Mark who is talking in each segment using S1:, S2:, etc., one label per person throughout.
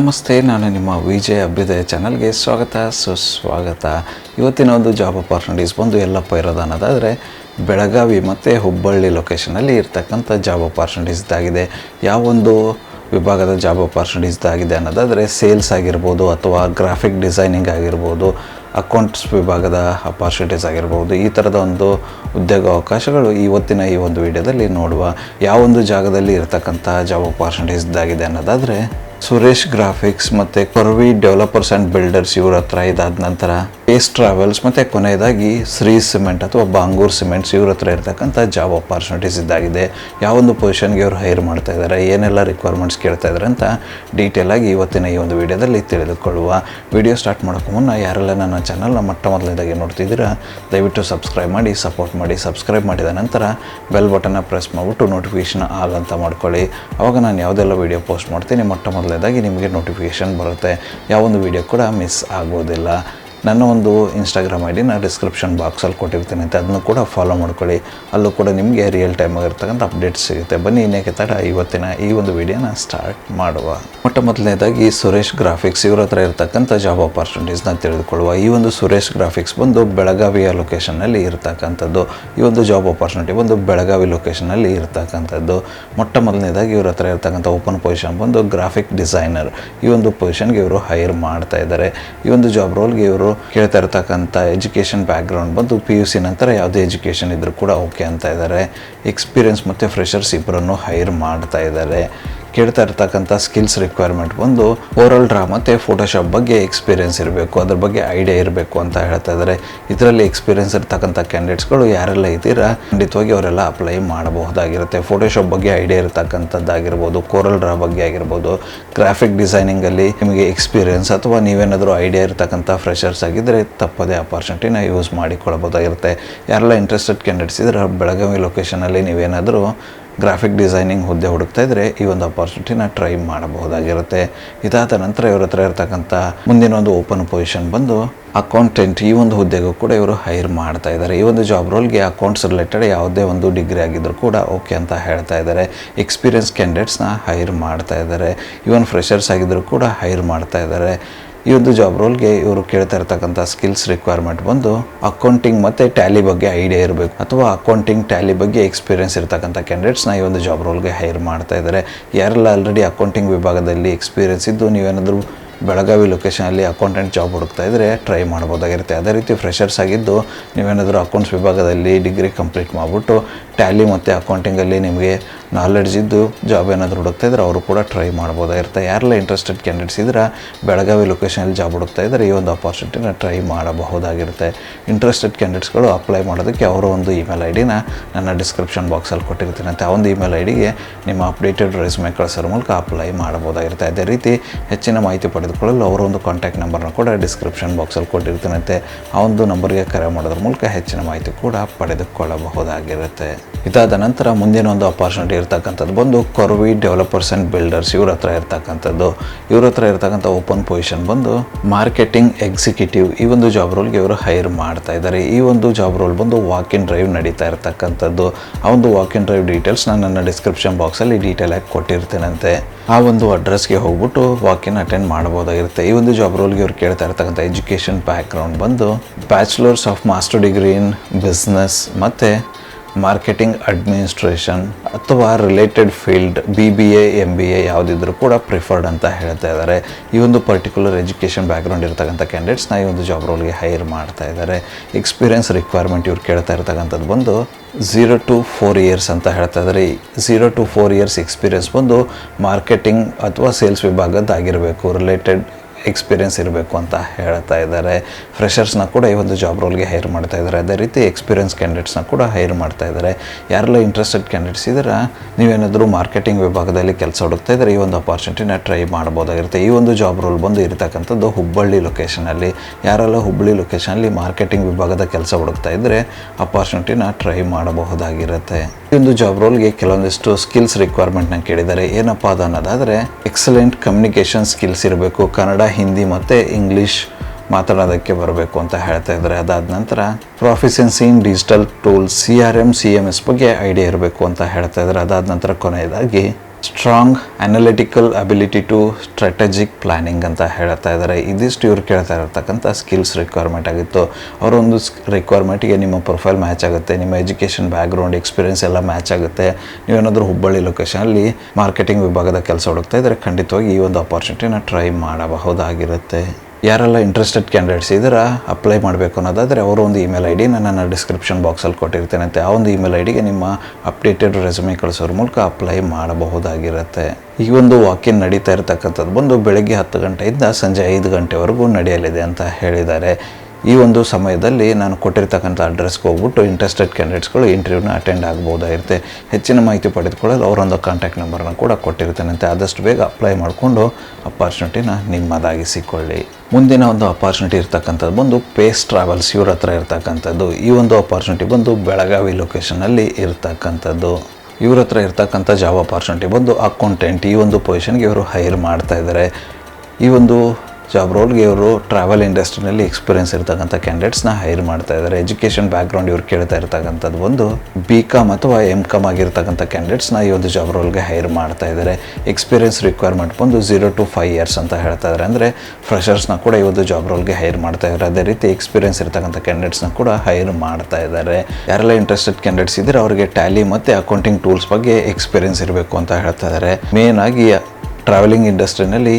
S1: ನಮಸ್ತೆ, ನಾನು ನಿಮ್ಮ ವಿಜಯ್ ಅಭ್ಯುದಯ ಚಾನಲ್ಗೆ ಸ್ವಾಗತ. ಸುಸ್ವಾಗತ. ಇವತ್ತಿನ ಒಂದು ಜಾಬ್ ಅಪಾರ್ಚುನಿಟೀಸ್ ಬಂದು ಎಲ್ಲಪ್ಪ ಇರೋದು ಅನ್ನೋದಾದರೆ ಬೆಳಗಾವಿ ಮತ್ತು ಹುಬ್ಬಳ್ಳಿ ಲೊಕೇಶನಲ್ಲಿ ಇರ್ತಕ್ಕಂಥ ಜಾಬ್ ಅಪಾರ್ಚುನಿಟೀಸ್ ಇದಾಗಿದೆ. ಯಾವೊಂದು ವಿಭಾಗದ ಜಾಬ್ ಅಪಾರ್ಚುನಿಟೀಸ್ ಇದಾಗಿದೆ ಅನ್ನೋದಾದರೆ ಸೇಲ್ಸ್ ಆಗಿರ್ಬೋದು ಅಥವಾ ಗ್ರಾಫಿಕ್ ಡಿಸೈನಿಂಗ್ ಆಗಿರ್ಬೋದು ಅಕೌಂಟ್ಸ್ ವಿಭಾಗದ ಅಪಾರ್ಚುನಿಟೀಸ್ ಆಗಿರ್ಬೋದು, ಈ ಥರದ ಒಂದು ಉದ್ಯೋಗ ಅವಕಾಶಗಳು ಇವತ್ತಿನ ಈ ಒಂದು ವಿಡಿಯೋದಲ್ಲಿ ನೋಡುವ ಯಾವೊಂದು ಜಾಗದಲ್ಲಿ ಇರತಕ್ಕಂಥ ಜಾಬ್ ಅಪಾರ್ಚುನಿಟೀಸ್ ಇದಾಗಿದೆ ಅನ್ನೋದಾದರೆ ಸುರೇಶ್ ಗ್ರಾಫಿಕ್ಸ್ ಮತ್ತು ಕೊರ್ವಿ ಡೆವಲಪರ್ಸ್ ಆ್ಯಂಡ್ ಬಿಲ್ಡರ್ಸ್ ಇವ್ರ ಹತ್ರ ಇದಾದ ನಂತರ ಪೇಸ್ ಟ್ರಾವೆಲ್ಸ್ ಮತ್ತು ಕೊನೆಯದಾಗಿ ಶ್ರೀ ಸಿಮೆಂಟ್ ಅಥವಾ ಬಾಂಗೂರ್ ಸಿಮೆಂಟ್ಸ್ ಇವ್ರ ಹತ್ರ ಇರ್ತಕ್ಕಂಥ ಜಾಬ್ ಅಪಾರ್ಚುನಿಟೀಸ್ ಇದಾಗಿದೆ ಯಾವೊಂದು ಪೊಸಿಷನ್ಗೆ ಇವರು ಹೈರ್ ಮಾಡ್ತಾ ಇದ್ದಾರೆ ಏನೆಲ್ಲ ರಿಕ್ವೈರ್ಮೆಂಟ್ಸ್ ಕೇಳ್ತಾ ಇದ್ದಾರೆ ಅಂತ ಡೀಟೇಲ್ ಆಗಿ ಇವತ್ತಿನ ಈ ಒಂದು ವಿಡಿಯೋದಲ್ಲಿ ತಿಳಿದುಕೊಳ್ಳುವ. ವಿಡಿಯೋ ಸ್ಟಾರ್ಟ್ ಮಾಡೋಕ್ಕೂ ಮುನ್ನ ಯಾರೆಲ್ಲ ನನ್ನ ಚಾನಲ್ನ ಮೊಟ್ಟ ಮೊದಲನೇದಾಗಿ ನೋಡ್ತಿದ್ದೀರಾ, ದಯವಿಟ್ಟು ಸಬ್ಸ್ಕ್ರೈಬ್ ಮಾಡಿ ಸಪೋರ್ಟ್ ಮಾಡಿ ಸಬ್ಸ್ಕ್ರೈಬ್ ಮಾಡಿದ ನಂತರ ಬೆಲ್ ಬಟನ್ನ ಪ್ರೆಸ್ ಮಾಡಿಬಿಟ್ಟು ನೋಟಿಫಿಕೇಷನ್ ಆಲ್ ಅಂತ ಮಾಡ್ಕೊಳ್ಳಿ. ಅವಾಗ ನಾನು ಯಾವುದೆಲ್ಲ ವಿಡಿಯೋ ಪೋಸ್ಟ್ ಮಾಡ್ತೀನಿ, ಮೊಟ್ಟ ಮೊದಲನೇದಾಗಿ ನಿಮಗೆ ನೋಟಿಫಿಕೇಷನ್ ಬರುತ್ತೆ. ಯಾವೊಂದು ವೀಡಿಯೋ ಕೂಡ ಮಿಸ್ ಆಗೋದಿಲ್ಲ. ನನ್ನ ಒಂದು ಇನ್ಸ್ಟಾಗ್ರಾಮ್ ಐ ನಾನು ಡಿಸ್ಕ್ರಿಪ್ಷನ್ ಬಾಕ್ಸಲ್ಲಿ ಕೊಟ್ಟಿರ್ತೀನಿ ಅಂತ ಅದನ್ನು ಕೂಡ ಫಾಲೋ ಮಾಡ್ಕೊಳ್ಳಿ. ಅಲ್ಲೂ ಕೂಡ ನಿಮಗೆ ರಿಯಲ್ ಟೈಮ್ ಆಗಿರ್ತಕ್ಕಂಥ ಅಪ್ಡೇಟ್ಸ್ ಸಿಗುತ್ತೆ. ಬನ್ನಿ ಇನ್ನೇಕೆ ತಡ ಇವತ್ತಿನ ಈ ಒಂದು ವಿಡಿಯೋನ ಸ್ಟಾರ್ಟ್ ಮಾಡುವ. ಮೊಟ್ಟ ಮೊದಲನೇದಾಗಿ ಸುರೇಶ್ ಗ್ರಾಫಿಕ್ಸ್ ಇವ್ರ ಹತ್ರ ಇರ್ತಕ್ಕಂಥ ಜಾಬ್ ಅಪರ್ಚುನಿಟೀಸ್ನ ತಿಳಿದುಕೊಳ್ಳುವ. ಈ ಒಂದು ಸುರೇಶ್ ಗ್ರಾಫಿಕ್ಸ್ ಬಂದು ಬೆಳಗಾವಿಯ ಲೊಕೇಶನ್ನಲ್ಲಿ ಇರ್ತಕ್ಕಂಥದ್ದು. ಈ ಒಂದು ಜಾಬ್ ಅಪರ್ಚುನಿಟಿ ಬಂದು ಬೆಳಗಾವಿ ಲೊಕೇಶನ್ನಲ್ಲಿ ಇರ್ತಕ್ಕಂಥದ್ದು. ಮೊಟ್ಟ ಮೊದಲನೇದಾಗಿ ಇವ್ರ ಹತ್ರ ಇರ್ತಕ್ಕಂಥ ಓಪನ್ ಪೊಸಿಷನ್ ಬಂದು ಗ್ರಾಫಿಕ್ ಡಿಸೈನರ್ ಈ ಒಂದು ಪೊಸಿಷನ್ಗೆ ಇವರು ಹೈರ್ ಮಾಡ್ತಾ ಇದ್ದಾರೆ. ಈ ಒಂದು ಜಾಬ್ ರೋಲ್ಗೆ ಇವರು ಕೇಳ್ತಾ ಇರ್ತಕ್ಕಂಥ ಎಜುಕೇಷನ್ ಬ್ಯಾಕ್ಗ್ರೌಂಡ್ ಬಂದು ಪಿ ಯು ಸಿ ನಂತರ ಯಾವುದೇ ಎಜುಕೇಷನ್ ಇದ್ದರೂ ಕೂಡ ಓಕೆ ಅಂತ ಇದ್ದಾರೆ ಎಕ್ಸ್ಪೀರಿಯನ್ಸ್ ಮತ್ತು ಫ್ರೆಷರ್ಸ್ ಇಬ್ಬರನ್ನು ಹೈರ್ ಮಾಡ್ತಾ ಇದ್ದಾರೆ ಕೇಳ್ತಾ ಇರ್ತಕ್ಕಂಥ ಸ್ಕಿಲ್ಸ್ ರಿಕ್ವೈರ್ಮೆಂಟ್ ಬಂದು ಓರಲ್ ಡ್ರಾ ಮತ್ತು ಫೋಟೋಶಾಪ್ ಬಗ್ಗೆ ಎಕ್ಸ್ಪೀರಿಯನ್ಸ್ ಇರಬೇಕು, ಅದ್ರ ಬಗ್ಗೆ ಐಡಿಯಾ ಇರಬೇಕು ಅಂತ ಹೇಳ್ತಾ ಇದ್ದಾರೆ ಇದರಲ್ಲಿ ಎಕ್ಸ್ಪೀರಿಯನ್ಸ್ ಇರ್ತಕ್ಕಂಥ ಕ್ಯಾಂಡಿಡೇಟ್ಸ್ಗಳು ಯಾರೆಲ್ಲ ಇದ್ದೀರಾ, ಖಂಡಿತವಾಗಿ ಅವರೆಲ್ಲ ಅಪ್ಲೈ ಮಾಡಬಹುದಾಗಿರುತ್ತೆ. ಫೋಟೋಶಾಪ್ ಬಗ್ಗೆ ಐಡಿಯಾ ಇರತಕ್ಕಂಥದ್ದಾಗಿರ್ಬೋದು ಕೋರಲ್ ಡ್ರಾ ಬಗ್ಗೆ ಆಗಿರ್ಬೋದು ಗ್ರಾಫಿಕ್ ಡಿಸೈನಿಂಗಲ್ಲಿ ನಿಮಗೆ ಎಕ್ಸ್ಪೀರಿಯನ್ಸ್ ಅಥವಾ ನೀವೇನಾದರೂ ಐಡಿಯಾ ಇರ್ತಕ್ಕಂಥ ಫ್ರೆಷರ್ಸ್ ಆಗಿದ್ದರೆ ತಪ್ಪದೇ ಅಪಾರ್ಚುನಿಟಿನ ಯೂಸ್ ಮಾಡಿಕೊಳ್ಳಬಹುದಾಗಿರುತ್ತೆ ಯಾರೆಲ್ಲ ಇಂಟ್ರೆಸ್ಟೆಡ್ ಕ್ಯಾಂಡಿಡೇಟ್ಸ್ ಇದ್ರೆ ಬೆಳಗಾವಿ ಲೊಕೇಶನಲ್ಲಿ ನೀವೇನಾದರೂ ಗ್ರಾಫಿಕ್ ಡಿಸೈನಿಂಗ್ ಹುದ್ದೆ ಹುಡುಕ್ತಾ ಇದ್ರೆ ಈ ಒಂದು ಅಪಾರ್ಚುನಿಟಿನ ಟ್ರೈ ಮಾಡಬಹುದಾಗಿರುತ್ತೆ. ಇದಾದ ನಂತರ ಇವ್ರ ಹತ್ರ ಇರತಕ್ಕಂಥ ಮುಂದಿನ ಒಂದು ಓಪನ್ ಪೊಸಿಷನ್ ಬಂದು ಅಕೌಂಟೆಂಟ್ ಈ ಒಂದು ಹುದ್ದೆಗೂ ಕೂಡ ಇವರು ಹೈರ್ ಮಾಡ್ತಾ ಇದ್ದಾರೆ ಈ ಒಂದು ಜಾಬ್ ರೋಲ್ಗೆ ಅಕೌಂಟ್ಸ್ ರಿಲೇಟೆಡ್ ಯಾವುದೇ ಒಂದು ಡಿಗ್ರಿ ಆಗಿದ್ದರೂ ಕೂಡ ಓಕೆ ಅಂತ ಹೇಳ್ತಾ ಇದ್ದಾರೆ ಎಕ್ಸ್ಪೀರಿಯನ್ಸ್ ಕ್ಯಾಂಡಿಡೇಟ್ಸ್ನ ಹೈರ್ ಮಾಡ್ತಾ ಇದ್ದಾರೆ ಈವನ್ ಫ್ರೆಷರ್ಸ್ ಆಗಿದ್ದರೂ ಕೂಡ ಹೈರ್ ಮಾಡ್ತಾ ಇದ್ದಾರೆ ಈ ಒಂದು ಜಾಬ್ ರೋಲ್ಗೆ ಇವರು ಕೇಳ್ತಾ ಇರ್ತಕ್ಕಂಥ ಸ್ಕಿಲ್ಸ್ ರಿಕ್ವೈರ್ಮೆಂಟ್ ಬಂದು ಅಕೌಂಟಿಂಗ್ ಮತ್ತು ಟ್ಯಾಲಿ ಬಗ್ಗೆ ಐಡಿಯಾ ಇರಬೇಕು. ಅಥವಾ ಅಕೌಂಟಿಂಗ್ ಟ್ಯಾಲಿ ಬಗ್ಗೆ ಎಕ್ಸ್ಪೀರಿಯನ್ಸ್ ಇರ್ತಕ್ಕಂಥ ಕ್ಯಾಂಡಿಡೇಟ್ಸ್ನ ಈ ಒಂದು ಜಾಬ್ ರೋಲ್ಗೆ ಹೈರ್ ಮಾಡ್ತಾ ಇದ್ದಾರೆ ಯಾರೆಲ್ಲ ಆಲ್ರೆಡಿ ಅಕೌಂಟಿಂಗ್ ವಿಭಾಗದಲ್ಲಿ ಎಕ್ಸ್ಪೀರಿಯನ್ಸ್ ಇದ್ದು ನೀವೇನಾದರೂ ಬೆಳಗಾವಿ ಲೊಕೇಶನಲ್ಲಿ ಅಕೌಂಟೆಂಟ್ ಜಾಬ್ ಹುಡುಕ್ತಾ ಇದ್ದರೆ ಟ್ರೈ ಮಾಡ್ಬೋದಾಗಿರುತ್ತೆ. ಅದೇ ರೀತಿ ಫ್ರೆಷರ್ಸ್ ಆಗಿದ್ದು ನೀವೇನಾದರೂ ಅಕೌಂಟ್ಸ್ ವಿಭಾಗದಲ್ಲಿ ಡಿಗ್ರಿ ಕಂಪ್ಲೀಟ್ ಮಾಡಿಬಿಟ್ಟು ಟ್ಯಾಲಿ ಮತ್ತು ಅಕೌಂಟಿಂಗಲ್ಲಿ ನಿಮಗೆ ನಾಲೆಡ್ಜ್ ಇದ್ದು ಜಾಬ್ ಏನಾದರೂ ಹುಡುಕ್ತಾ ಇದ್ದರೆ ಅವರು ಕೂಡ ಟ್ರೈ ಮಾಡ್ಬೋದಾಗಿರುತ್ತೆ ಯಾರೆಲ್ಲ ಇಂಟ್ರೆಸ್ಟೆಡ್ ಕ್ಯಾಂಡಿಡೇಟ್ಸ್ ಇದ್ದರೆ ಬೆಳಗಾವಿ ಲೊಕೇಶನಲ್ಲಿ ಜಾಬ್ ಹುಡುಕ್ತಾ ಇದ್ದರೆ ಈ ಒಂದು ಅಪಾರ್ಚುನಿಟಿನ ಟ್ರೈ ಮಾಡಬಹುದಾಗಿರುತ್ತೆ. ಇಂಟ್ರೆಸ್ಟೆಡ್ ಕ್ಯಾಂಡಿಡೇಟ್ಸ್ಗಳು ಅಪ್ಲೈ ಮಾಡೋದಕ್ಕೆ ಅವರ ಒಂದು ಇಮೇಲ್ ಐ ಡಿನ ನನ್ನ ಡಿಸ್ಕ್ರಿಪ್ಷನ್ ಬಾಕ್ಸಲ್ಲಿ ಕೊಟ್ಟಿರ್ತೀನಿ ಅಂತ ಆ ಒಂದು ಇಮೇಲ್ ಐ ಡಿಗೆ ನಿಮ್ಮ ಅಪ್ಡೇಟೆಡ್ ರೆಸ್ಯೂಮೆ ಕಳಿಸೋರ ಮೂಲಕ ಅಪ್ಲೈ ಮಾಡಬಹುದಾಗಿರುತ್ತೆ. ಅದೇ ರೀತಿ ಹೆಚ್ಚಿನ ಮಾಹಿತಿ ಪಡೆದುಕೊಳ್ಳಲು ಅವರ ಒಂದು ಕಾಂಟ್ಯಾಕ್ಟ್ ನಂಬರ್ನ ಕೂಡ ಡಿಸ್ಕ್ರಿಪ್ಷನ್ ಬಾಕ್ಸಲ್ಲಿ ಕೊಟ್ಟಿರ್ತೀನಂತೆ ಆ ಒಂದು ನಂಬರ್ಗೆ ಕರೆ ಮಾಡೋದ್ರ ಮೂಲಕ ಹೆಚ್ಚಿನ ಮಾಹಿತಿ ಕೂಡ ಪಡೆದುಕೊಳ್ಳಬಹುದಾಗಿರುತ್ತೆ. ಇದಾದ ನಂತರ ಮುಂದಿನ ಒಂದು ಅಪಾರ್ಚುನಿಟಿ ಇರ್ತಕ್ಕಂಥದ್ದು. ಬಂದು ಕೊರ್ವಿ ಡೆವಲಪರ್ಸ್ ಆ್ಯಂಡ್ ಬಿಲ್ಡರ್ಸ್ ಇವ್ರ ಹತ್ರ ಇರ್ತಕ್ಕಂಥದ್ದು. ಇವ್ರ ಹತ್ರ ಇರ್ತಕ್ಕಂಥ ಓಪನ್ ಪೊಸಿಷನ್ ಬಂದು ಮಾರ್ಕೆಟಿಂಗ್ ಎಕ್ಸಿಕ್ಯೂಟಿವ್ ಈ ಒಂದು ಜಾಬ್ ರೋಲ್ಗೆ ಇವರು ಹೈರ್ ಮಾಡ್ತಾ ಇದ್ದಾರೆ ಈ ಒಂದು ಜಾಬ್ ರೋಲ್ ಬಂದು ವಾಕ್ ಇನ್ ಡ್ರೈವ್ ನಡೀತಾ ಇರ್ತಕ್ಕಂಥದ್ದು. ಆ ಒಂದು ವಾಕ್ ಇನ್ ಡ್ರೈವ್ ಡೀಟೇಲ್ಸ್ ನಾನು ನನ್ನ ಡಿಸ್ಕ್ರಿಪ್ಷನ್ ಬಾಕ್ಸಲ್ಲಿ ಡೀಟೇಲ್ ಆಗಿ ಕೊಟ್ಟಿರ್ತೇನಂತೆ. ಆ ಒಂದು ಅಡ್ರೆಸ್ಗೆ ಹೋಗ್ಬಿಟ್ಟು ವಾಕ್ ಇನ್ ಅಟೆಂಡ್ ಮಾಡ್ಬೋದಾಗಿರುತ್ತೆ. ಈ ಒಂದು ಜಾಬ್ ರೋಲ್ಗೆ ಇವ್ರು ಕೇಳ್ತಾ ಇರ್ತಕ್ಕಂಥ ಎಜುಕೇಷನ್ ಬ್ಯಾಕ್ಗ್ರೌಂಡ್ ಬಂದು bachelors of master degree in business ಮತ್ತು ಮಾರ್ಕೆಟಿಂಗ್ ಅಡ್ಮಿನಿಸ್ಟ್ರೇಷನ್ ಅಥವಾ related field B B A M B A ಯಾವುದಿದ್ರೂ ಕೂಡ ಪ್ರಿಫರ್ಡ್ ಅಂತ ಹೇಳ್ತಾ ಇದ್ದಾರೆ. ಈ ಒಂದು ಪರ್ಟಿಕ್ಯುಲರ್ ಎಜುಕೇಷನ್ ಬ್ಯಾಕ್ಗ್ರೌಂಡ್ ಇರ್ತಕ್ಕಂಥ ಕ್ಯಾಂಡಿಡೇಟ್ಸ್ನ ಈ ಒಂದು ಜಾಬ್ ರೋಲ್ಗೆ ಹೈರ್ ಮಾಡ್ತಾ ಇದ್ದಾರೆ. ಎಕ್ಸ್ಪೀರಿಯನ್ಸ್ ರಿಕ್ವೈರ್ಮೆಂಟ್ ಇವ್ರು ಕೇಳ್ತಾ ಇರ್ತಕ್ಕಂಥದ್ದು ಬಂದು ಝೀರೋ ಟು ಫೋರ್ ಇಯರ್ಸ್ ಅಂತ ಹೇಳ್ತಾ ಇದ್ದಾರೆ. Zero to four years experience ಬಂದು ಮಾರ್ಕೆಟಿಂಗ್ ಅಥವಾ ಸೇಲ್ಸ್ ವಿಭಾಗದ್ದಾಗಿರಬೇಕು. ರಿಲೇಟೆಡ್ ಎಕ್ಸ್ಪೀರಿಯನ್ಸ್ ಇರಬೇಕು ಅಂತ ಹೇಳ್ತಾ ಇದ್ದಾರೆ. ಫ್ರೆಷರ್ಸ್ನ ಕೂಡ ಈ ಒಂದು ಜಾಬ್ ರೋಲ್ಗೆ ಹೈರ್ ಮಾಡ್ತಾ ಇದ್ದಾರೆ. ಅದೇ ರೀತಿ ಎಕ್ಸ್ಪೀರಿಯನ್ಸ್ ಕ್ಯಾಂಡಿಡೇಟ್ಸ್ನ ಕೂಡ ಹೈರ್ ಮಾಡ್ತಾ ಇದ್ದಾರೆ. ಯಾರೆಲ್ಲ ಇಂಟ್ರೆಸ್ಟೆಡ್ ಕ್ಯಾಂಡಿಡೇಟ್ಸ್ ಇದ್ದೀರಾ? ನೀವೇನಾದರೂ ಮಾರ್ಕೆಟಿಂಗ್ ವಿಭಾಗದಲ್ಲಿ ಕೆಲಸ ಹುಡುಕ್ತಾ ಇದ್ದರೆ? ಈ ಒಂದು ಅಪಾರ್ಚುನಿಟಿನ ಟ್ರೈ ಮಾಡ್ಬೋದಾಗಿರುತ್ತೆ ಈ ಒಂದು ಜಾಬ್ ರೋಲ್ ಬಂದು ಇರತಕ್ಕಂಥದ್ದು ಹುಬ್ಬಳ್ಳಿ ಲೊಕೇಶನಲ್ಲಿ ಯಾರೆಲ್ಲ ಹುಬ್ಬಳ್ಳಿ ಲೊಕೇಶನಲ್ಲಿ ಮಾರ್ಕೆಟಿಂಗ್ ವಿಭಾಗದ ಕೆಲಸ ಹುಡುಕ್ತಾ ಇದ್ದರೆ ಅಪಾರ್ಚುನಿಟಿನ ಟ್ರೈ ಮಾಡಬಹುದಾಗಿರುತ್ತೆ. ಒಂದು ಜಾಬ್ ರೋಲ್ಗೆ ಕೆಲವೊಂದಿಷ್ಟು ಸ್ಕಿಲ್ಸ್ ರಿಕ್ವೈರ್ಮೆಂಟ್ನ ಕೇಳಿದ್ದಾರೆ. ಏನಪ್ಪ ಅದು ಅನ್ನೋದಾದರೆ ಎಕ್ಸಲೆಂಟ್ ಕಮ್ಯುನಿಕೇಷನ್ ಸ್ಕಿಲ್ಸ್ ಇರಬೇಕು. ಕನ್ನಡ, ಹಿಂದಿ ಮತ್ತು ಇಂಗ್ಲೀಷ್ ಮಾತಾಡೋದಕ್ಕೆ ಬರಬೇಕು ಅಂತ ಹೇಳ್ತಾ ಇದ್ದಾರೆ. ಅದಾದ ನಂತರ proficiency in digital tools C R M C M S ಬಗ್ಗೆ ಐಡಿಯಾ ಇರಬೇಕು ಅಂತ ಹೇಳ್ತಾ ಇದ್ದಾರೆ. ಅದಾದ ನಂತರ ಕೊನೆಯದಾಗಿ strong analytical ability to strategic planning ಅಂತ ಹೇಳ್ತಾ ಇದ್ದಾರೆ. ಇದಿಷ್ಟು ಇವ್ರು ಕೇಳ್ತಾ ಇರತಕ್ಕಂಥ ಸ್ಕಿಲ್ಸ್ ರಿಕ್ವೈರ್ಮೆಂಟ್ ಆಗಿತ್ತು. ಅವರೊಂದು ರಿಕ್ವೈರ್ಮೆಂಟಿಗೆ ನಿಮ್ಮ ಪ್ರೊಫೈಲ್ ಮ್ಯಾಚ್ ಆಗುತ್ತೆ, ನಿಮ್ಮ ಎಜುಕೇಷನ್ ಬ್ಯಾಕ್ಗ್ರೌಂಡ್ ಎಕ್ಸ್ಪೀರಿಯನ್ಸ್ ಎಲ್ಲ ಮ್ಯಾಚ್ ಆಗುತ್ತೆ. ನೀವೇನಾದರೂ ಹುಬ್ಬಳ್ಳಿ ಲೊಕೇಶನಲ್ಲಿ ಮಾರ್ಕೆಟಿಂಗ್ ವಿಭಾಗದ ಕೆಲಸ ಹುಡುಕ್ತಾ ಇದ್ದರೆ ಖಂಡಿತವಾಗಿ ಈ ಒಂದು ಅಪಾರ್ಚುನಿಟಿನ ಟ್ರೈ ಮಾಡಬಹುದಾಗಿರುತ್ತೆ. ಯಾರೆಲ್ಲ ಇಂಟ್ರೆಸ್ಟೆಡ್ ಕ್ಯಾಂಡಿಡೇಟ್ಸ್ ಇದ್ದೀರಾ ಅಪ್ಲೈ ಮಾಡಬೇಕು ಅನ್ನೋದಾದರೆ ಅವರು ಒಂದು ಇಮೇಲ್ ಐ ಡಿ ನಾನು ಡಿಸ್ಕ್ರಿಪ್ಷನ್ ಬಾಕ್ಸಲ್ಲಿ ಕೊಟ್ಟಿರ್ತೇನೆ ಅಂತೆ ಆ ಒಂದು ಇಮೇಲ್ ಐ ಡಿಗೆ ನಿಮ್ಮ ಅಪ್ಡೇಟೆಡ್ ರೆಸ್ಯೂಮೆ ಕಳಿಸೋರ ಮೂಲಕ ಅಪ್ಲೈ ಮಾಡಬಹುದಾಗಿರುತ್ತೆ. ಈ ಒಂದು ವಾಕಿನ್ ನಡೀತಾ ಇರತಕ್ಕಂಥದ್ದು ಬಂದು ಬೆಳಗ್ಗೆ ಹತ್ತು ಗಂಟೆಯಿಂದ ಸಂಜೆ ಐದು ಗಂಟೆವರೆಗೂ ನಡೆಯಲಿದೆ ಅಂತ ಹೇಳಿದ್ದಾರೆ. ಈ ಒಂದು ಸಮಯದಲ್ಲಿ ನಾನು ಕೊಟ್ಟಿರ್ತಕ್ಕಂಥ ಅಡ್ರೆಸ್ಗೆ ಹೋಗ್ಬಿಟ್ಟು ಇಂಟ್ರೆಸ್ಟೆಡ್ ಕ್ಯಾಂಡಿಡೇಟ್ಸ್ಗಳು ಇಂಟರ್ವ್ಯೂನ ಅಟೆಂಡ್ ಆಗ್ಬೋದಾಗಿರುತ್ತೆ. ಹೆಚ್ಚಿನ ಮಾಹಿತಿ ಪಡೆದುಕೊಳ್ಳಲು ಅವರೊಂದು ಕಾಂಟ್ಯಾಕ್ಟ್ ನಂಬರ್ನ ಕೂಡ ಕೊಟ್ಟಿರ್ತೇನಂತೆ ಆದಷ್ಟು ಬೇಗ ಅಪ್ಲೈ ಮಾಡಿಕೊಂಡು ಅಪಾರ್ಚುನಿಟಿನ ನಿಮ್ಮದಾಗಿಸಿಕೊಳ್ಳಿ. ಮುಂದಿನ ಒಂದು ಅಪಾರ್ಚುನಿಟಿ ಇರ್ತಕ್ಕಂಥದ್ದು ಬಂದು ಪೇಸ್ ಟ್ರಾವೆಲ್ಸ್ ಇವ್ರ ಹತ್ರ ಇರ್ತಕ್ಕಂಥದ್ದು. ಈ ಒಂದು ಅಪಾರ್ಚುನಿಟಿ ಬಂದು ಬೆಳಗಾವಿ ಲೊಕೇಶನಲ್ಲಿ ಇರ್ತಕ್ಕಂಥದ್ದು. ಇವ್ರ ಹತ್ರ ಇರ್ತಕ್ಕಂಥ ಜಾಬ್ ಅಪಾರ್ಚುನಿಟಿ ಬಂದು ಅಕೌಂಟೆಂಟ್ ಈ ಒಂದು ಪೊಸಿಷನ್ಗೆ ಇವರು ಹೈರ್ ಮಾಡ್ತಾ ಇದ್ದಾರೆ. ಈ ಒಂದು ಜಾಬ್ ರೋಲ್ಗೆ ಇವರು ಟ್ರಾವೆಲ್ ಇಂಡಸ್ಟ್ರಿನಲ್ಲಿ ಎಕ್ಸ್ಪೀರಿಯನ್ಸ್ ಇರ್ತಕ್ಕಂಥ ಕ್ಯಾಂಡಿಡೇಟ್ಸ್ನ ಹೈರ್ ಮಾಡ್ತಾ ಇದ್ದಾರೆ. ಎಜುಕೇಷನ್ ಬ್ಯಾಕ್ಗ್ರೌಂಡ್ ಇವ್ರು ಕೇಳ್ತಾ ಇರ್ತಕ್ಕಂಥದ್ದು ಒಂದು. ಬಿ ಕಾಮ್ ಅಥವಾ ಎಂ ಕಾಮ್ ಆಗಿರ್ತಕ್ಕಂಥ ಕ್ಯಾಂಡಿಡೇಟ್ಸ್ನ ಈ ಒಂದು ಜಾಬ್ ರೋಲ್ಗೆ ಹೈರ್ ಮಾಡ್ತಾ ಇದ್ದಾರೆ. ಎಕ್ಸ್ಪೀರಿಯನ್ಸ್ ರಿಕ್ವೈರ್ಮೆಂಟ್ ಬಂದು ಝೀರೋ ಟು ಫೈವ್ ಇಯರ್ಸ್ ಅಂತ ಹೇಳ್ತಾ ಇದ್ದಾರೆ. ಅಂದರೆ ಫ್ರೆಷರ್ಸ್ನ ಕೂಡ ಈ ಒಂದು ಜಾಬ್ ರೋಲ್ಗೆ ಹೈರ್ ಮಾಡ್ತಾ ಇದ್ದಾರೆ. ಅದೇ ರೀತಿ ಎಕ್ಸ್ಪೀರಿಯನ್ಸ್ ಇರ್ತಕ್ಕಂಥ ಕ್ಯಾಂಡಿಡೇಟ್ಸ್ನ ಕೂಡ ಹೈರ್ ಮಾಡ್ತಾ ಇದ್ದಾರೆ. ಯಾರೆಲ್ಲ ಇಂಟ್ರೆಸ್ಟೆಡ್ ಕ್ಯಾಂಡಿಡೇಟ್ಸ್ ಇದ್ದರೆ ಅವರಿಗೆ ಟ್ಯಾಲಿ ಮತ್ತು ಅಕೌಂಟಿಂಗ್ ಟೂಲ್ಸ್ ಬಗ್ಗೆ ಎಕ್ಸ್ಪೀರಿಯನ್ಸ್ ಇರಬೇಕು ಅಂತ ಹೇಳ್ತಾ ಇದ್ದಾರೆ. ಮೇನ್ ಆಗಿ ಟ್ರಾವೆಲಿಂಗ್ ಇಂಡಸ್ಟ್ರಿನಲ್ಲಿ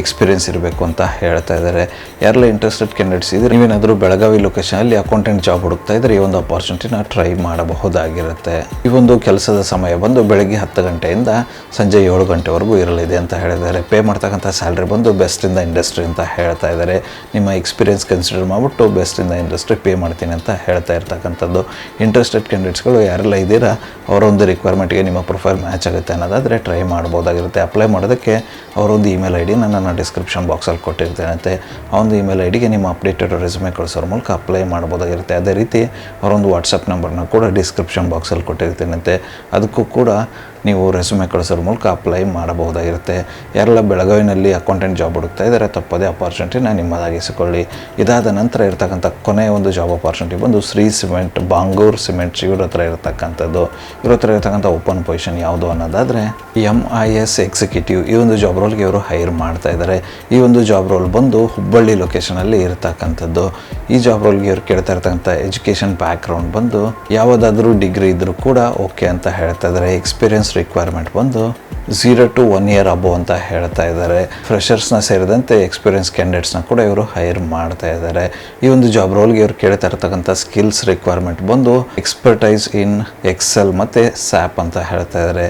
S1: ಎಕ್ಸ್ಪೀರಿಯನ್ಸ್ ಇರಬೇಕು ಅಂತ ಹೇಳ್ತಾ ಇದ್ದಾರೆ. ಯಾರೆಲ್ಲ ಇಂಟ್ರೆಸ್ಟೆಡ್ ಕ್ಯಾಂಡಿಡೇಟ್ಸ್ ಇದ್ದರೆ ನೀವೇನಾದರೂ ಬೆಳಗಾವಿ ಲೊಕೇಶನಲ್ಲಿ ಅಕೌಂಟೆಂಟ್ ಜಾಬ್ ಹುಡುಕ್ತಾ ಇದ್ದರೆ ಈ ಒಂದು ಅಪಾರ್ಚುನಿಟಿನ ಟ್ರೈ ಮಾಡಬಹುದಾಗಿರುತ್ತೆ. ಈ ಒಂದು ಕೆಲಸದ ಸಮಯ ಬಂದು ಬೆಳಗ್ಗೆ ಹತ್ತು ಗಂಟೆಯಿಂದ ಸಂಜೆ ಏಳು ಗಂಟೆವರೆಗೂ ಇರಲಿದೆ ಅಂತ ಹೇಳಿದ್ದಾರೆ. ಪೇ ಮಾಡ್ತಕ್ಕಂಥ ಸ್ಯಾಲ್ರಿ ಬಂದು ಬೆಸ್ಟ್ ಇನ್ ಇಂಡಸ್ಟ್ರಿ ಅಂತ ಹೇಳ್ತಾ ಇದ್ದಾರೆ. ನಿಮ್ಮ ಎಕ್ಸ್ಪೀರಿಯನ್ಸ್ ಕನ್ಸಿಡರ್ ಮಾಡಿಬಿಟ್ಟು ಬೆಸ್ಟ್ ಇನ್ ಇಂಡಸ್ಟ್ರಿ ಪೇ ಮಾಡ್ತೀನಿ ಅಂತ ಹೇಳ್ತಾ ಇರ್ತಕ್ಕಂಥದ್ದು. ಇಂಟ್ರೆಸ್ಟೆಡ್ ಕ್ಯಾಂಡಿಡೇಟ್ಸ್ಗಳು ಯಾರೆಲ್ಲ ಇದ್ದೀರಾ, ಅವರೊಂದು ರಿಕ್ವೈರ್ಮೆಂಟ್ಗೆ ನಿಮ್ಮ ಪ್ರೊಫೈಲ್ ಮ್ಯಾಚ್ ಆಗುತ್ತೆ ಅನ್ನೋದಾದರೆ ಟ್ರೈ ಮಾಡ್ಬೋದಾಗಿರುತ್ತೆ ಅಪ್ಲೈ ಮಾಡೋದಕ್ಕೆ ಅವರೊಂದು ಇಮೇಲ್ ಐ ಡಿ ನಾನು ಡಿಸ್ಕ್ರಿಪ್ಷನ್ ಬಾಕ್ಸಲ್ಲಿ ಕೊಟ್ಟಿರ್ತೇನೆ ಒಂದು ಇಮೇಲ್ ಐ ಡಿಗೆ ನಿಮ್ಮ ಅಪ್ಡೇಟೆಡ್ ರೆಸ್ಯೂಮೆ ಕಳಿಸೋರ ಮೂಲಕ ಅಪ್ಲೈ ಮಾಡ್ಬೋದಾಗಿರುತ್ತೆ. ಅದೇ ರೀತಿ ಅವರೊಂದು ವಾಟ್ಸಪ್ ನಂಬರ್ನ ಕೂಡ ಡಿಸ್ಕ್ರಿಪ್ಷನ್ ಬಾಕ್ಸಲ್ಲಿ ಕೊಟ್ಟಿರ್ತೇನಂತೆ ಅದಕ್ಕೂ ಕೂಡ ನೀವು ರೆಸ್ಯೂಮೆ ಕಳಿಸೋರ ಮೂಲಕ ಅಪ್ಲೈ ಮಾಡಬಹುದಾಗಿರುತ್ತೆ. ಯಾರೆಲ್ಲ ಬೆಳಗಾವಿನಲ್ಲಿ ಅಕೌಂಟೆಂಟ್ ಜಾಬ್ ಹುಡುಕ್ತಾ ಇದ್ದಾರೆ. ತಪ್ಪದೇ ಅಪಾರ್ಚುನಿಟಿನ ನಿಮ್ಮದಾಗಿಸಿಕೊಳ್ಳಿ. ಇದಾದ ನಂತರ ಇರ್ತಕ್ಕಂಥ ಕೊನೆಯ ಒಂದು ಜಾಬ್ ಅಪಾರ್ಚುನಿಟಿ ಬಂದು ಶ್ರೀ ಸಿಮೆಂಟ್, ಬಾಂಗೂರ್ ಸಿಮೆಂಟ್ ಇವ್ರ ಹತ್ರ ಇರತಕ್ಕಂಥದ್ದು. ಇವ್ರ ಹತ್ರ ಇರತಕ್ಕಂಥ ಓಪನ್ ಪೊಸಿಷನ್ ಯಾವುದು ಅನ್ನೋದಾದರೆ ಎಂ ಐ ಎಸ್ ಎಕ್ಸಿಕ್ಯೂಟಿವ್ ಈ ಒಂದು ಜಾಬ್ ರೋಲ್ಗೆ ಇವರು ಹೈರ್ ಮಾಡ್ತಾ ಇದ್ದಾರೆ. ಈ ಒಂದು ಜಾಬ್ ರೋಲ್ ಬಂದು ಹುಬ್ಬಳ್ಳಿ ಲೊಕೇಶನಲ್ಲಿ ಇರತಕ್ಕಂಥದ್ದು. ಈ ಜಾಬ್ ರೋಲ್ಗೆ ಇವರು ಕೇಳ್ತಾ ಇರ್ತಕ್ಕಂಥ ಎಜುಕೇಷನ್ ಬ್ಯಾಕ್ಗ್ರೌಂಡ್ ಬಂದು ಯಾವುದಾದ್ರೂ ಡಿಗ್ರಿ ಇದ್ದರೂ ಕೂಡ ಓಕೆ ಅಂತ ಹೇಳ್ತಾ ಇದ್ದಾರೆ. ಎಕ್ಸ್ಪೀರಿಯನ್ಸ್ ರಿಕ್ವೈರ್ಮೆಂಟ್ ಬಂದು zero to one year above ಅಂತ ಹೇಳ್ತಾ ಇದ್ದಾರೆ. ಫ್ರೆಷರ್ಸ್ನ ಸೇರಿದಂತೆ ಎಕ್ಸ್ಪೀರಿಯನ್ಸ್ ಕ್ಯಾಂಡಿಡೇಟ್ಸ್ನ ಕೂಡ ಇವರು ಹೈರ್ ಮಾಡ್ತಾ ಇದ್ದಾರೆ. ಈ ಒಂದು ಜಾಬ್ ರೋಲ್ಗೆ ಇವರು ಕೇಳ್ತಾ ಇರ್ತಕ್ಕಂಥ ಸ್ಕಿಲ್ಸ್ ರಿಕ್ವೈರ್ಮೆಂಟ್ ಬಂದು ಎಕ್ಸ್ಪರ್ಟೈಸ್ ಇನ್ ಎಕ್ಸೆಲ್ ಮತ್ತು ಸ್ಯಾಪ್ ಅಂತ ಹೇಳ್ತಾ ಇದ್ದಾರೆ.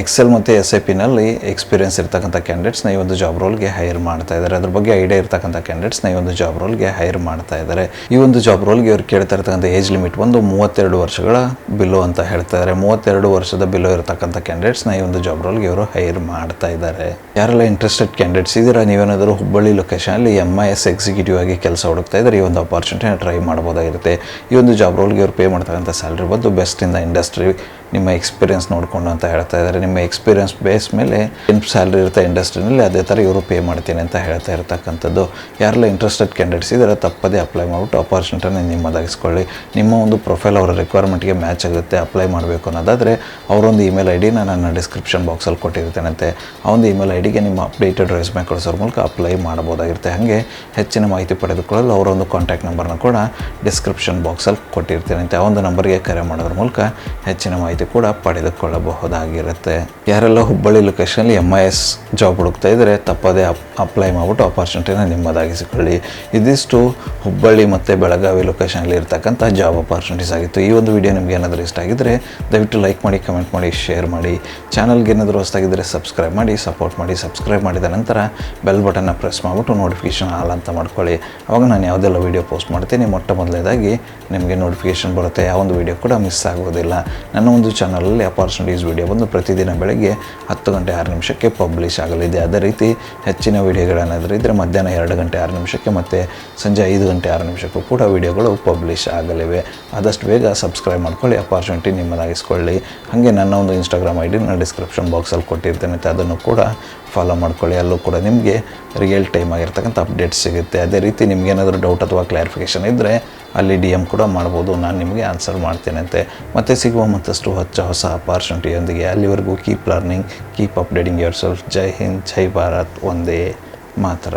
S1: ಎಕ್ಸೆಲ್ ಮತ್ತು ಎಸ್ ಐ ಪಿನಲ್ಲಿ ಎಕ್ಸ್ಪೀರಿಯನ್ಸ್ ಇರ್ತಕ್ಕಂಥ ಕ್ಯಾಂಡಿಡೇಟ್ಸ್ನ ಈ ಒಂದು ಜಾಬ್ ರೋಲ್ಗೆ ಹೈರ್ ಮಾಡ್ತಾ ಇದ್ದಾರೆ. ಅದ್ರ ಬಗ್ಗೆ ಐಡಿಯಾ ಇರ್ತಕ್ಕಂಥ ಕ್ಯಾಂಡಿಡೇಟ್ಸ್ನ ಈ ಒಂದು ಜಾಬ್ ರೋಲ್ಗೆ ಹೈರ್ ಮಾಡ್ತಾ ಇದ್ದಾರೆ. ಈ ಒಂದು ಜಾಬ್ ರೋಲ್ಗೆ ಇವ್ರು ಕೇಳ್ತಾ ಇರ್ತಕ್ಕಂಥ ಏಜ್ ಲಿಮಿಟ್ ಒಂದು ಮೂವತ್ತೆರಡು ವರ್ಷಗಳ ಬಿಲೋ ಅಂತ ಹೇಳ್ತಾ ಇದ್ದಾರೆ. ಮೂವತ್ತೆರಡು ವರ್ಷದ ಬಿಲೋ ಇರ್ತಕ್ಕಂಥ ಕ್ಯಾಂಡಿಡೇಟ್ಸ್ನ ಈ ಒಂದು ಜಾಬ್ ರೋಲ್ಗೆ ಇವರು ಹೈರ್ ಮಾಡ್ತಾ ಇದ್ದಾರೆ. ಯಾರೆಲ್ಲ ಇಂಟ್ರೆಸ್ಟೆಡ್ ಕ್ಯಾಂಡಿಡೇಟ್ಸ್ ಇದ್ದೀರಾ? ನೀವೇನಾದರೂ ಹುಬ್ಬಳ್ಳಿ ಲೊಕೇಶನಲ್ಲಿ ಎಂ ಐ ಎಸ್ ಎಕ್ಸಿಕ್ಯೂಟಿವ್ ಆಗಿ ಕೆಲಸ ಹುಡುಕ್ತಾ ಇದ್ದಾರೆ? ಈ ಒಂದು ಅಪರ್ಚುನಿಟಿನ ಟ್ರೈ ಮಾಡ್ಬೋದಾಗಿರುತ್ತೆ. ಈ ಒಂದು ಜಾಬ್ ರೋಲ್ಗೆ ಇವರು ಪೇ ಮಾಡ್ತಕ್ಕಂಥ ಸ್ಯಾಲ್ರಿ ಬಂದು ಬೆಸ್ಟ್ ಇನ್ ದ ಇಂಡಸ್ಟ್ರಿ ನಿಮ್ಮ ಎಕ್ಸ್ಪೀರಿಯನ್ಸ್ ನೋಡಿಕೊಂಡು ಅಂತ ಹೇಳ್ತಾ ಇದ್ದಾರೆ. ನಿಮ್ಮ ಎಕ್ಸ್ಪೀರಿಯನ್ಸ್ ಬೇಸ್ ಮೇಲೆ ಏನು ಸ್ಯಾಲ್ರಿ ಇರುತ್ತೆ ಇಂಡಸ್ಟ್ರಿನಲ್ಲಿ ಅದೇ ಥರ ಇವರು ಪೇ ಮಾಡ್ತೀನಿ ಅಂತ ಹೇಳ್ತಾ ಇರ್ತಕ್ಕಂಥದ್ದು. ಯಾರೆಲ್ಲ ಇಂಟ್ರೆಸ್ಟೆಡ್ ಕ್ಯಾಂಡಿಡೇಟ್ಸ್ ಇದ್ದಾರೆ ತಪ್ಪದೇ ಅಪ್ಲೈ ಮಾಡಿಬಿಟ್ಟು ನಿಮ್ಮ ನಿಮ್ಮದಾಗಿಸ್ಕೊಳ್ಳಿ ನಿಮ್ಮ ಒಂದು ಪ್ರೊಫೈಲ್ ಅವರ ರಿಕ್ವೈರ್ಮೆಂಟ್ಗೆ ಮ್ಯಾಚ್ ಆಗುತ್ತೆ ಅಪ್ಲೈ ಮಾಡಬೇಕು ಅನ್ನೋದಾದರೆ, ಅವರೊಂದು ಇಮೇಲ್ ಐ ಡಿನ ನನ್ನ ಡಿಸ್ಕ್ರಿಪ್ಷನ್ ಬಾಕ್ಸಲ್ಲಿ ಕೊಟ್ಟಿರ್ತೇನಂತೆ. ಆ ಒಂದು ಇಮೇಲ್ ಐ ಡಿಗೆ ನಿಮ್ಮ ಅಪ್ಡೇಟೆಡ್ ರೆಸ್ಯೂಮೆ ಕಳಿಸೋರ ಮೂಲಕ ಅಪ್ಲೈ ಮಾಡ್ಬೋದಾಗಿರುತ್ತೆ ಹಾಗೆ ಹೆಚ್ಚಿನ ಮಾಹಿತಿ ಪಡೆದುಕೊಳ್ಳಲು ಅವರೊಂದು ಕಾಂಟ್ಯಾಕ್ಟ್ ನಂಬರ್ನ ಕೂಡ ಡಿಸ್ಕ್ರಿಪ್ಷನ್ ಬಾಕ್ಸಲ್ಲಿ ಕೊಟ್ಟಿರ್ತೇನಂತೆ. ಆ ಒಂದು ನಂಬರ್ಗೆ ಕರೆ ಮಾಡೋದ್ರ ಮೂಲಕ ಹೆಚ್ಚಿನ ಮಾಹಿತಿ ಕೂಡ ಪಡೆದುಕೊಳ್ಳಬಹುದಾಗಿರುತ್ತೆ. ಯಾರೆಲ್ಲ ಹುಬ್ಬಳ್ಳಿ ಲೊಕೇಶನಲ್ಲಿ ಎಂ ಐ ಎಸ್ ಜಾಬ್ ಹುಡುಕ್ತಾ ಇದ್ದರೆ ತಪ್ಪದೇ ಅಪ್ಲೈ ಮಾಡಿಬಿಟ್ಟು ಅಪಾರ್ಚುನಿಟಿನ ನಿಮ್ಮದಾಗಿಸಿಕೊಳ್ಳಿ. ಇದಿಷ್ಟು ಹುಬ್ಬಳ್ಳಿ ಮತ್ತು ಬೆಳಗಾವಿ ಲೊಕೇಶನಲ್ಲಿ ಇರ್ತಕ್ಕಂಥ ಜಾಬ್ ಅಪಾರ್ಚುನಿಟೀಸ್ ಆಗಿತ್ತು. ಈ ಒಂದು ವಿಡಿಯೋ ನಿಮ್ಗೆ ಏನಾದರೂ ಇಷ್ಟ ಆಗಿದ್ದರೆ ದಯವಿಟ್ಟು ಲೈಕ್ ಮಾಡಿ ಕಮೆಂಟ್ ಮಾಡಿ ಶೇರ್ ಮಾಡಿ. ಚಾನಲ್ಗೆ ಏನಾದರೂ ಹೊಸದಾಗಿದ್ದರೆ ಸಬ್ಸ್ಕ್ರೈಬ್ ಮಾಡಿ ಸಪೋರ್ಟ್ ಮಾಡಿ. ಸಬ್ಸ್ಕ್ರೈಬ್ ಮಾಡಿದ ನಂತರ ಬೆಲ್ ಬಟನ್ನ ಪ್ರೆಸ್ ಮಾಡಿಬಿಟ್ಟು ನೋಟಿಫಿಕೇಶನ್ ಆಲ್ ಅಂತ ಮಾಡ್ಕೊಳ್ಳಿ. ಅವಾಗ ನಾನು ಯಾವುದೆಲ್ಲ ವಿಡಿಯೋ ಪೋಸ್ಟ್ ಮಾಡ್ತೀನಿ, ಮೊಟ್ಟ ಮೊದಲನೇದಾಗಿ ನಿಮಗೆ ನೋಟಿಫಿಕೇಶನ್ ಬರುತ್ತೆ. ಯಾವ ಒಂದು ವೀಡಿಯೋ ಕೂಡ ಮಿಸ್ ಆಗೋದಿಲ್ಲ. ನನ್ನ ಒಂದು ಚಾನಲಲ್ಲಿ ಅಪಾರ್ಚುನಿಟೀಸ್ ವೀಡಿಯೋ ಬಂದು ಪ್ರತಿದಿನ ಬೆಳಗ್ಗೆ ಹತ್ತು ಗಂಟೆ ಆರು ನಿಮಿಷಕ್ಕೆ ಪಬ್ಲಿಷ್ ಆಗಲಿದೆ. ಅದೇ ರೀತಿ ಹೆಚ್ಚಿನ ವೀಡಿಯೋಗಳೇನಾದರೂ ಇದ್ದರೆ ಮಧ್ಯಾಹ್ನ ಎರಡು ಗಂಟೆ ಆರು ನಿಮಿಷಕ್ಕೆ ಮತ್ತು ಸಂಜೆ ಐದು ಗಂಟೆ ಆರು ನಿಮಿಷಕ್ಕೂ ಕೂಡ ವೀಡಿಯೋಗಳು ಪಬ್ಲಿಷ್ ಆಗಲಿವೆ. ಆದಷ್ಟು ಬೇಗ ಸಬ್ಸ್ಕ್ರೈಬ್ ಮಾಡ್ಕೊಳ್ಳಿ ಅಪಾರ್ಚುನಿಟಿ ನಿಮ್ಮದಾಗಿಸ್ಕೊಳ್ಳಿ. ಹಾಗೆ ನನ್ನ ಒಂದು ಇನ್ಸ್ಟಾಗ್ರಾಮ್ ಐ ಡಿ ನಾನು ಡಿಸ್ಕ್ರಿಪ್ಷನ್ ಬಾಕ್ಸಲ್ಲಿ ಕೊಟ್ಟಿರ್ತೇನೆ. ಅದನ್ನು ಕೂಡ ಫಾಲೋ ಮಾಡ್ಕೊಳ್ಳಿ. ಅಲ್ಲೂ ಕೂಡ ನಿಮಗೆ ರಿಯಲ್ ಟೈಮ್ ಆಗಿರ್ತಕ್ಕಂಥ ಅಪ್ಡೇಟ್ಸ್ ಸಿಗುತ್ತೆ. ಅದೇ ರೀತಿ ನಿಮಗೇನಾದರೂ ಡೌಟ್ ಅಥವಾ ಕ್ಲಾರಿಫಿಕೇಷನ್ ಇದ್ದರೆ ಅಲ್ಲಿ ಡಿ ಎಂ ಕೂಡ ಮಾಡ್ಬೋದು. ನಾನು ನಿಮಗೆ ಆನ್ಸರ್ ಮಾಡ್ತೇನೆ ಅಂತೆ. ಮತ್ತೆ ಸಿಗುವ ಮತ್ತಷ್ಟು ಹೊಚ್ಚ ಹೊಸ ಅಪಾರ್ಚುನಿಟಿಯೊಂದಿಗೆ ಅಲ್ಲಿವರೆಗೂ keep learning keep updating yourself ಜೈ ಹಿಂದ್, ಜೈ ಭಾರತ್. ಒಂದೇ ಮಾತ್ರ.